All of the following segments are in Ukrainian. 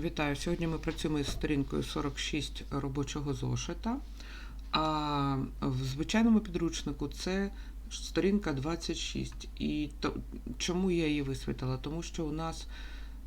Вітаю! Сьогодні ми працюємо з сторінкою 46 робочого зошита. А в звичайному підручнику це сторінка 26. І то, чому я її висвітила? Тому що у нас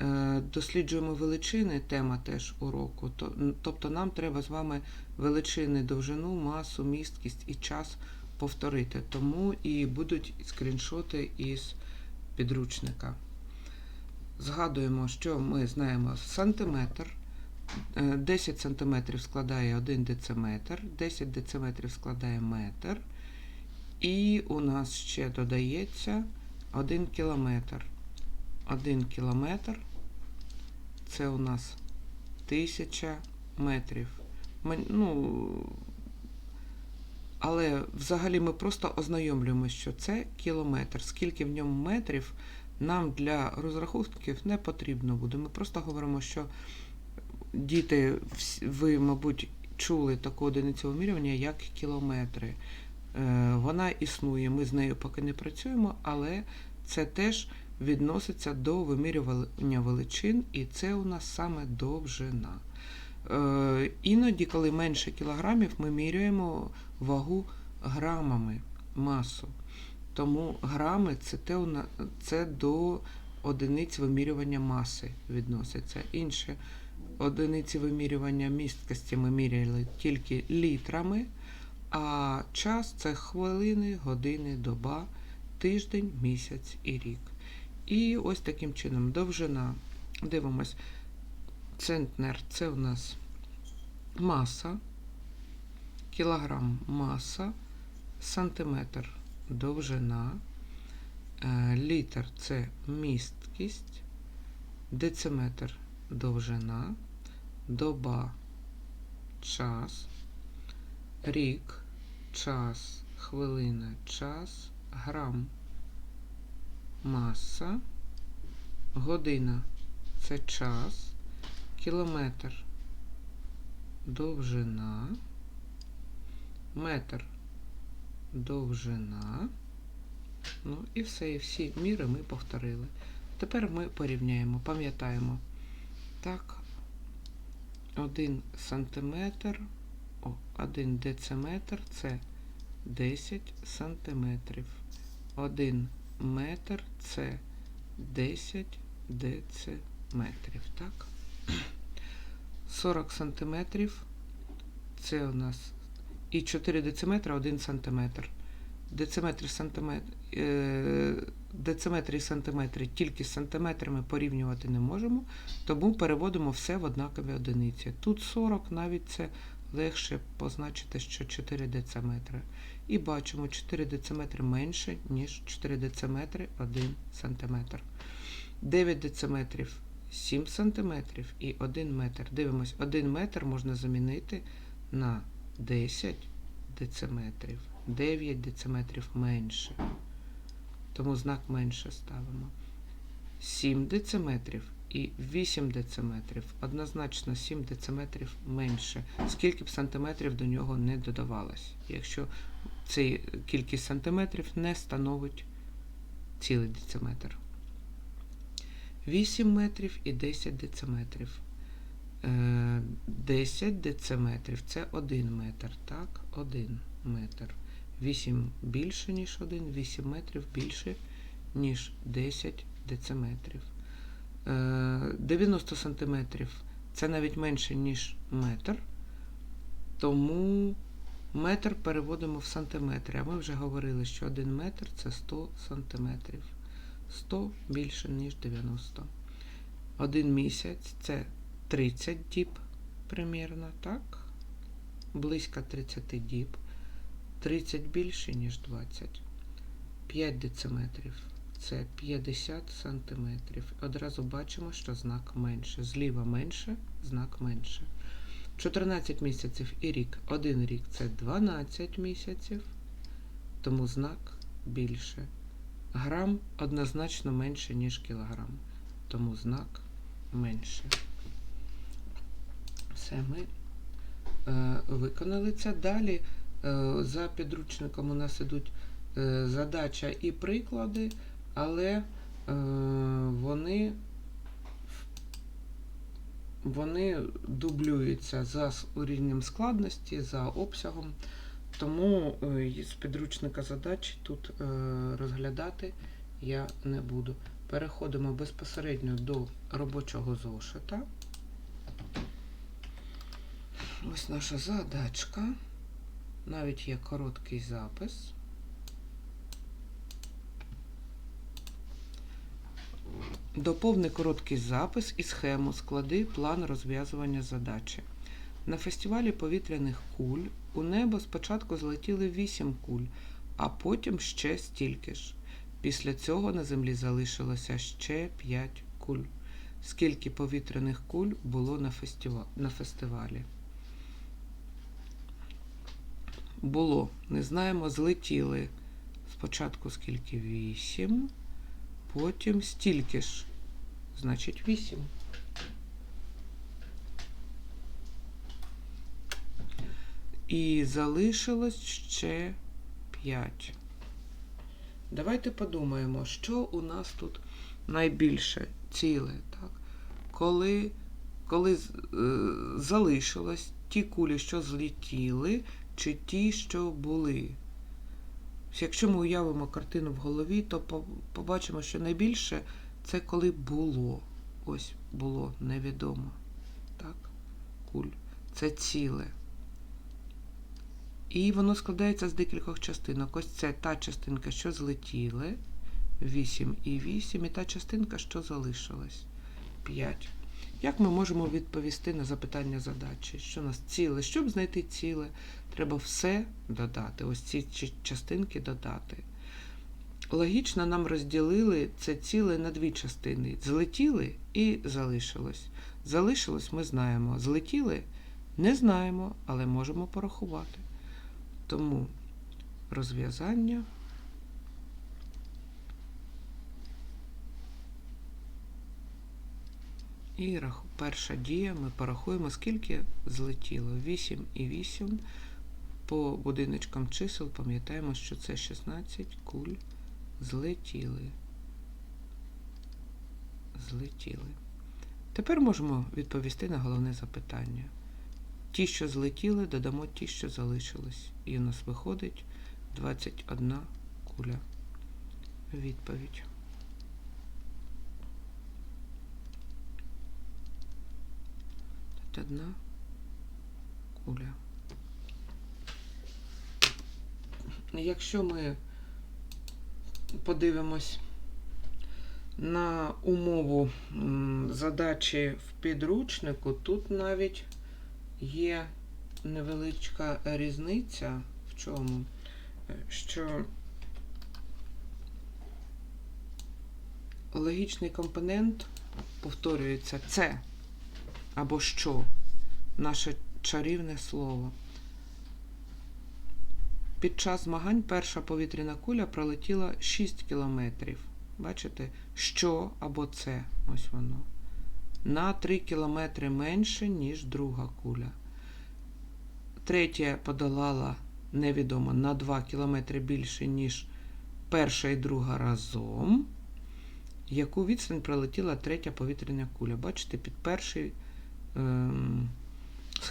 е, досліджуємо величини, тема теж уроку. То, тобто нам треба з вами величини, довжину, масу, місткість і час повторити. Тому і будуть скріншоти із підручника. Згадуємо, що ми знаємо сантиметр. Е, 10 сантиметрів складає 1 дециметр, 10 дециметрів складає метр. І у нас ще додається 1 кілометр. 1 кілометр це у нас 1000 метрів. Ми, ну, але взагалі ми просто ознайомлюємося, що це кілометр. Скільки в ньому метрів нам для розрахунків не потрібно буде. Ми просто говоримо, що діти, ви, мабуть, чули таку одиницю вимірювання, як кілометри. Е, Вона існує, ми з нею поки не працюємо, але це теж відноситься до вимірювання величин, і це у нас саме довжина. Е, Іноді, коли менше кілограмів, ми міряємо вагу грамами, масу. Тому грами це, те, це до одиниць вимірювання маси відноситься. Інші одиниці вимірювання місткості ми міряли тільки літрами, а час це хвилини, години, доба, тиждень, місяць і рік. І ось таким чином довжина. Дивимось, центнер це у нас маса, кілограм маса, сантиметр довжина, е, літр це місткість, дециметр довжина, доба час, рік, час, хвилина, час, грам, маса, година це час, кілометр довжина, метр довжина. Ну і все, і всі міри ми повторили. Тепер ми порівняємо, пам'ятаємо. Так, 1 сантиметр, о, 1 дециметр це 10 сантиметрів. 1 метр це 10 дециметрів. Так? 40 сантиметрів це у нас і 4 дециметра 1 сантиметр. Дециметри, сантиметр, е, дециметри і сантиметри тільки з сантиметрами порівнювати не можемо, тому переводимо все в однакові одиниці. Тут 40, навіть це легше позначити, що 4 дециметри. І бачимо 4 дециметри менше, ніж 4 дециметри 1 сантиметр. 9 дециметрів 7 сантиметрів і 1 метр. Дивимось, 1 метр можна замінити на 10 дециметрів. 9 дециметрів менше. Тому знак менше ставимо. 7 дециметрів і 8 дециметрів. Однозначно 7 дециметрів менше. Скільки б сантиметрів до нього не додавалось. Якщо цей кількість сантиметрів не становить цілий дециметр. 8 метрів і 10 дециметрів. Е, 10 дециметрів це 1 метр. Так, 1 метр. 8 більше, ніж 1, 8 метрів більше, ніж 10 дециметрів. Е, 90 сантиметрів це навіть менше, ніж метр. Тому метр переводимо в сантиметри. А ми вже говорили, що 1 метр це 100 сантиметрів. 100 більше, ніж 90. Один місяць це 30 діб примірно, так? Близько 30 діб. 30 більше, ніж 20. 5 дециметрів. Це 50 сантиметрів. Одразу бачимо, що знак менше. Зліва менше, знак менше. 14 місяців і рік. Один рік це 12 місяців, тому знак більше. Грам однозначно менше, ніж кілограм, тому знак менше. Все, ми е, виконали це. Далі е, за підручником у нас ідуть е, задача і приклади, але е, вони вони дублюються за рівнем складності, за обсягом. Тому е, з підручника задач тут е, розглядати я не буду. Переходимо безпосередньо до робочого зошита. Ось наша задачка. Навіть є короткий запис. Доповни короткий запис і схему, склади план розв'язування задачі. На фестивалі повітряних куль у небо спочатку злетіли 8 куль, а потім ще стільки ж. Після цього на землі залишилося ще 5 куль. Скільки повітряних куль було на, фестива... на фестивалі? Було, не знаємо, злетіли. Спочатку скільки? 8, потім стільки ж. Значить 8. І залишилось ще 5. Давайте подумаємо, що у нас тут найбільше ціле. Так? Коли, коли е, залишилось ті кулі, що злетіли, чи ті, що були. Якщо ми уявимо картину в голові, то побачимо, що найбільше це коли було. Ось було невідомо. Так? Куль. Це ціле. І воно складається з декількох частинок. Ось це та частинка, що злетіли. 8 і 8, і та частинка, що залишилась. 5. Як ми можемо відповісти на запитання задачі? Що у нас ціле? Щоб знайти ціле, треба все додати. Ось ці частинки додати. Логічно нам розділили це ціле на дві частини. Злетіли і залишилось. Залишилось ми знаємо. Злетіли не знаємо, але можемо порахувати. Тому розв'язання. І перша дія ми порахуємо, скільки злетіло. 8 і 8. По будиночкам чисел пам'ятаємо, що це 16 куль злетіли. Злетіли. Тепер можемо відповісти на головне запитання. Ті, що злетіли, додамо ті, що залишились. І у нас виходить 21 куля. Відповідь. Одна куля. Якщо ми подивимось на умову задачі в підручнику, тут навіть є невеличка різниця в чому, Е, що логічний компонент повторюється це або що, наше чарівне слово. Під час змагань перша повітряна куля пролетіла 6 кілометрів. Бачите, що або це, ось воно. На 3 кілометри менше, ніж друга куля. Третя подолала невідомо на 2 кілометри більше, ніж перша і друга разом. Яку відстань пролетіла третя повітряна куля? Бачите, під перший ем,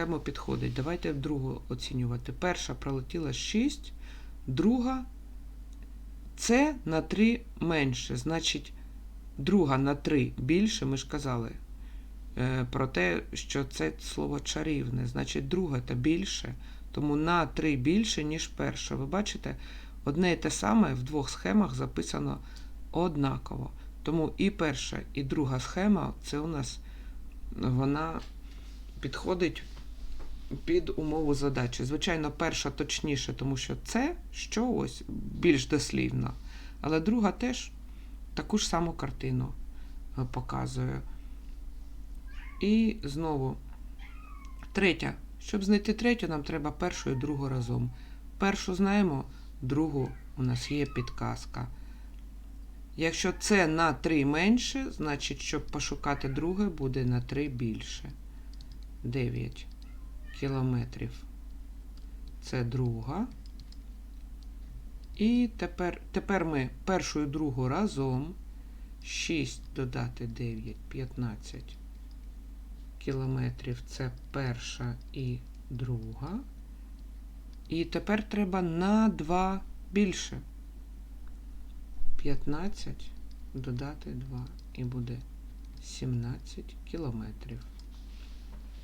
схема підходить. Давайте другу оцінювати. Перша пролетіла 6, друга це на 3 менше. Значить, друга на 3 більше, ми ж казали е, про те, що це слово чарівне. Значить, друга та більше, тому на 3 більше, ніж перша. Ви бачите, одне і те саме в двох схемах записано однаково. Тому і перша, і друга схема це у нас вона підходить під умову задачі. Звичайно, перша точніше, тому що це що ось більш дослівно. Але друга теж таку ж саму картину е, показує. І знову третя. Щоб знайти третю, нам треба першу і другу разом. Першу знаємо, другу у нас є підказка. Якщо це на 3 менше, значить, щоб пошукати друге, буде на 3 більше. 9 кілометрів. Це друга. І тепер, тепер ми першу і другу разом. 6 додати 9, 15. кілометрів це перша і друга. І тепер треба на 2 більше. 15 додати 2 і буде 17 кілометрів.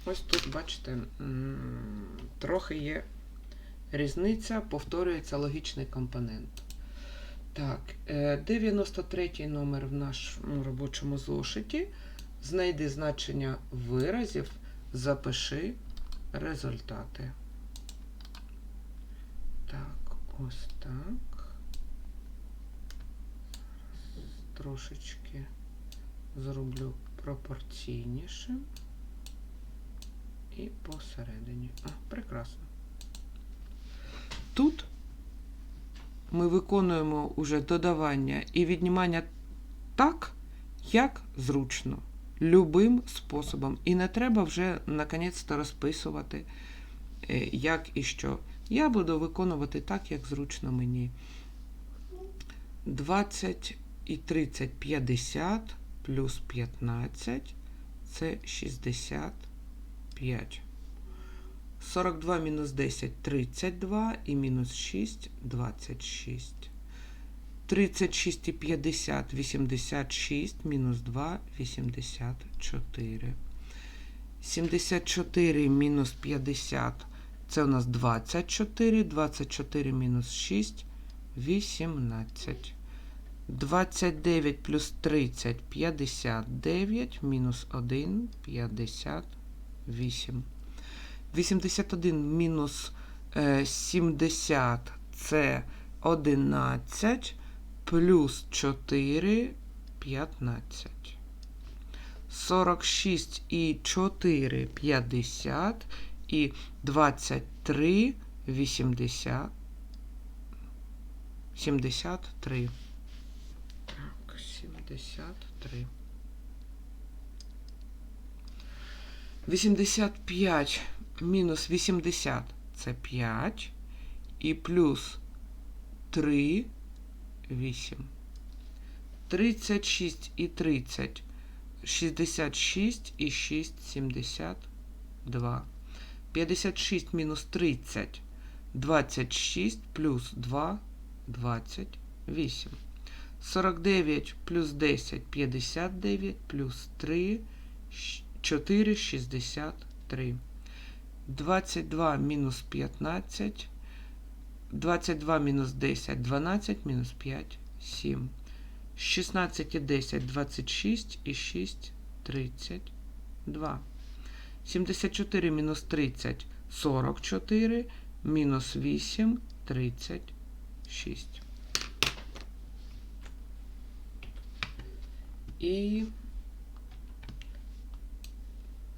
Ось тут, бачите, трохи є різниця, повторюється логічний компонент. Так, е, 93 номер в нашому робочому зошиті. Знайди значення виразів, запиши результати. Так, ось так. Трошечки зроблю пропорційніше. І посередині. А, прекрасно. Тут ми виконуємо уже додавання і віднімання так, як зручно, любим способом. І не треба вже наконець-то розписувати, е, як і що. Я буду виконувати так, як зручно мені. 20 і 30 50 плюс 15 це 65. 42 мінус 10 32 і мінус 6 26. 36 і 50 86 мінус 2 84. 74 мінус 50 це у нас 24. 24 мінус 6 18. 29 плюс 30 59 мінус 1 58. 81 мінус е, 70 це 11 плюс 4 15. 46 і 4 50 і 23 80 73. Так, 73. 85 мінус 80 це 5. І плюс 3 8. 36 і 30 66 і 6 72. 56 мінус 30 26 плюс 2 28. 49 плюс 10 59 плюс 3 4 63. 22 мінус 15. 22 мінус 10 12 мінус 5 7. 16 і 10 26 і 6 32. 74 мінус 30 44 мінус 8 36. І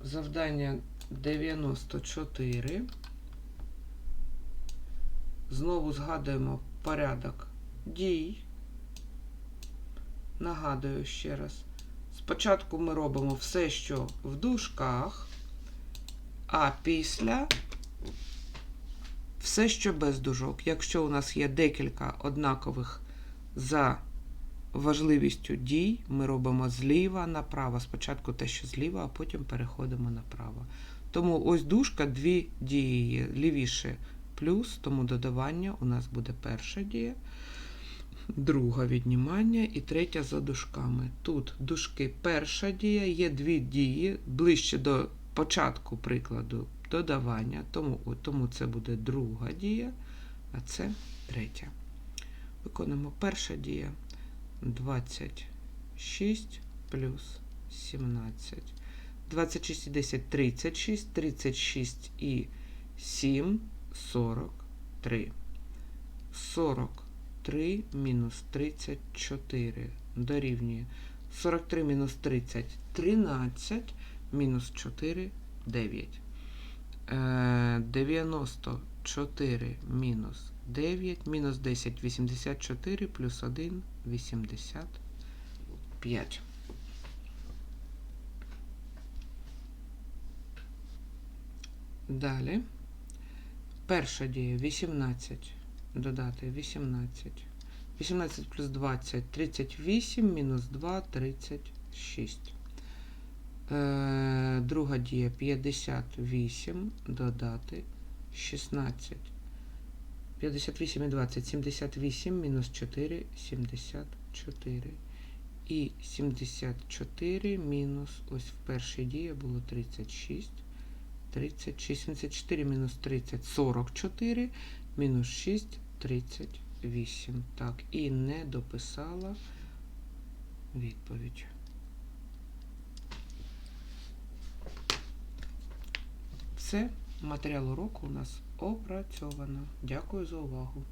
завдання 94. Знову згадуємо порядок дій. Нагадую ще раз. Спочатку ми робимо все, що в дужках, а після все, що без дужок. Якщо у нас є декілька однакових за важливістю дій, ми робимо зліва направо. Спочатку те, що зліва, а потім переходимо направо. Тому ось дужка, дві дії є. Лівіше плюс, тому додавання у нас буде перша дія, друга віднімання і третя за дужками. Тут дужки перша дія, є дві дії ближче до початку прикладу додавання, тому, тому це буде друга дія, а це третя. Виконуємо перша дія 26 плюс 17. 26 і 10 36, 36 і 7 43. 43 мінус 34 дорівнює 43 мінус 30 13 мінус 4 9. Е, 94 мінус 9 мінус 10 84 плюс 1 85. Далі. Перша дія 18. Додати 18. 18 плюс 20 38, мінус 2 36. Е, друга дія 58 додати 16. 58 і 20, 78 мінус 4, 74. І 74 мінус, ось в першій дії було 36. 36, 74 мінус 30, 44, мінус 6, 38. Так, і не дописала відповідь. Все, матеріал уроку у нас опрацьовано. Дякую за увагу.